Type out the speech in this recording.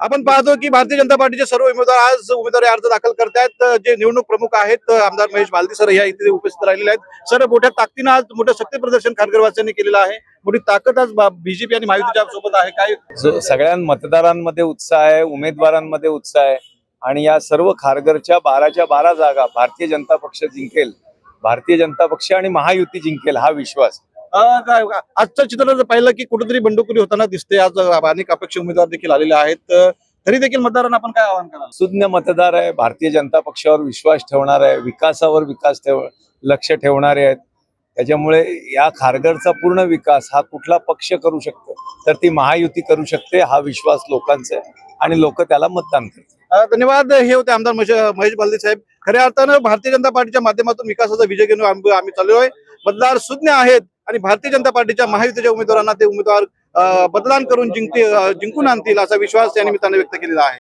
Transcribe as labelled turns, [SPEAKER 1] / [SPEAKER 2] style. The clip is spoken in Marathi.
[SPEAKER 1] आपण पाहतो की भारतीय जनता पार्टीचे सर्व उमेदवार आज उमेदवारी अर्ज दाखल करतायत. जे निवडणूक प्रमुख आहेत आमदार महेश बालदी सर या इथे उपस्थित राहिलेले आहेत. सर मोठ्या ताकदीनं आज मोठं शक्ती प्रदर्शन खारगरवासियांनी केलेलं आहे. मोठी ताकद आज बीजेपी आणि महायुतीच्या सोबत आहे. काय
[SPEAKER 2] सगळ्या मतदारांमध्ये उत्साह आहे उमेदवारांमध्ये उत्साह आहे आणि या सर्व खारघरच्या बाराच्या बारा जागा भारतीय जनता पक्ष जिंकेल भारतीय जनता पक्ष आणि महायुती जिंकेल हा विश्वास.
[SPEAKER 1] आजचं चित्र जर पाहिलं की कुठेतरी बंडखोरी होताना दिसते. आज अनेक अपेक्ष उमेदवार देखील आलेले आहेत. तरी देखील मतदारांना आपण काय आवाहन कराल?
[SPEAKER 2] सुज्ञ मतदार आहे भारतीय जनता पक्षावर विश्वास ठेवणार आहे विकासावर विकास ठेव लक्ष ठेवणारे आहेत. त्याच्यामुळे या खारघरचा पूर्ण विकास हा कुठला पक्ष करू शकतो तर ती महायुती करू शकते हा विश्वास लोकांचा आहे आणि लोक त्याला मतदान करतात.
[SPEAKER 1] धन्यवाद. हे होते आमदार महेश महेश बालदी साहेब. खऱ्या अर्थानं भारतीय जनता पार्टीच्या माध्यमातून विकासाचा विजय घेऊन आम्ही आम्ही चाललोय. मतदार सुज्ञ आहेत. आणि भारतीय जनता पार्टीच्या महायुतीच्या उमेदवारांना ते उमेदवार मतदान करून जिंकते जिंकून आणतील असा विश्वास या निमित्ताने व्यक्त केलेला आहे.